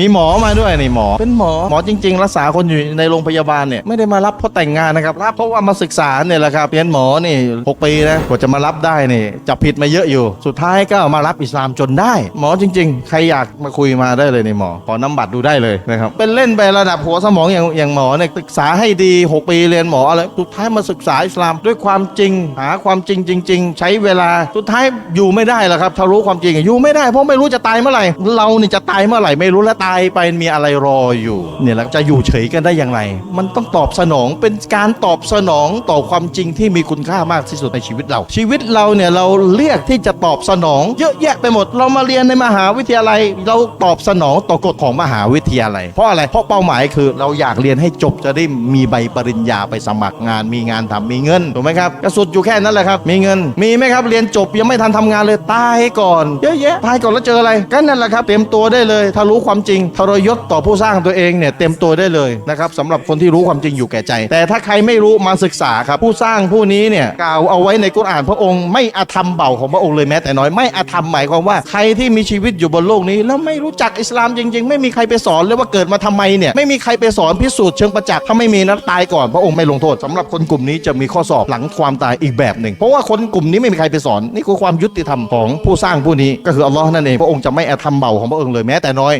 มีหมอมาด้วยนี่หมอ เป็นหมอหมอจริง ๆ รักษาคนอยู่ในโรงพยาบาลเนี่ยไม่ได้มารับเพราะแต่งงานนะครับรับเพราะว่ามาศึกษาเนี่ยแหละครับเรียนหมอนี่หกปีนะกว่าจะมารับได้นี่จับผิดมาเยอะอยู่ สุดท้ายก็มารับอิสลามจนได้ หมอจริง ๆ ใครอยากมาคุยมาได้เลยนี่หมอขอน้ำบัตรดูได้เลยนะครับเป็นเล่นไประดับหัวสมองอย่างอย่างหมอเนี่ยศึกษาให้ดี 6 ปีเรียนหมออะไรสุดท้ายมาศึกษาอิสลามด้วยความจริง หาความจริงจริง ๆ ใช้เวลาสุดท้ายอยู่ไม่ได้แล้วครับถ้ารู้ความจริงอะอยู่ไม่ได้เพราะไม่รู้จะตายเมื่อไหร่เรานี่จะตายเมื่อไหร่ไม่รู้และตายไปมีอะไรรออยู่เนี่ยแล้วจะอยู่เฉยกันได้อย่างไร มันต้องตอบสนองเป็นการตอบสนองต่อความจริงที่มีคุณค่ามากที่สุดในชีวิตเรา ชีวิตเราเนี่ยเราเลือกที่จะตอบสนอง เยอะแยะไปหมด เรามาเรียนในมหาวิทยาลัย เราตอบสนองต่อกฎของมหาวิทยาลัย เพราะอะไรเพราะเป้าหมายคือเราอยากเรียนให้จบจะได้มีใบปริญญาไปสมัครงาน มีงานทำมีเงินถูกไหมครับกระสุดอยู่แค่นั้นแหละครับ มีเงินมีไหมครับเรียนจบยังไม่ทันทำงานเลยตายก่อนเยอะแยะตายก่อนแล้วเจออะไรก็นั่นแหละครับ เต็มตัวได้เลยถ้ารู้ความจริงทรยศต่อผู้สร้างตัวเองเนี่ยเต็มตัวได้เลยนะครับสำหรับคนที่รู้ความจริงอยู่แก่ใจ แต่ถ้าใครไม่รู้มาศึกษาครับผู้สร้างผู้นี้เนี่ยกล่าวเอาไว้ในกุรอานพระองค์ ไม่อาธรรมเบาของพระองค์เลยแม้แต่น้อยไม่อาธรรมหมายความว่าใครที่มีชีวิตอยู่บนโลกนี้ แล้วไม่รู้จักอิสลามจริง ๆ ไม่มีใครไปสอนเลยว่าเกิดมาทำไมเนี่ยไม่มีใครไปสอนพิสูจน์เชิงประจักษ์ถ้าไม่มีนั้นตายก่อนพระองค์ไม่ลงโทษสำหรับคนกลุ่มนี้จะมีข้อสอบหลังความตายอีกแบบหนึ่ง เพราะว่าคนกลุ่มนี้ไม่มีใครไปสอนนี่คือความยุติธรรมของผู้สร้างผู้นี้ก็คืออัลลอฮ์นั่นเองพระองค์จะไม่อาธรรมเบาของพระองค์เลยแม้แต่น้อย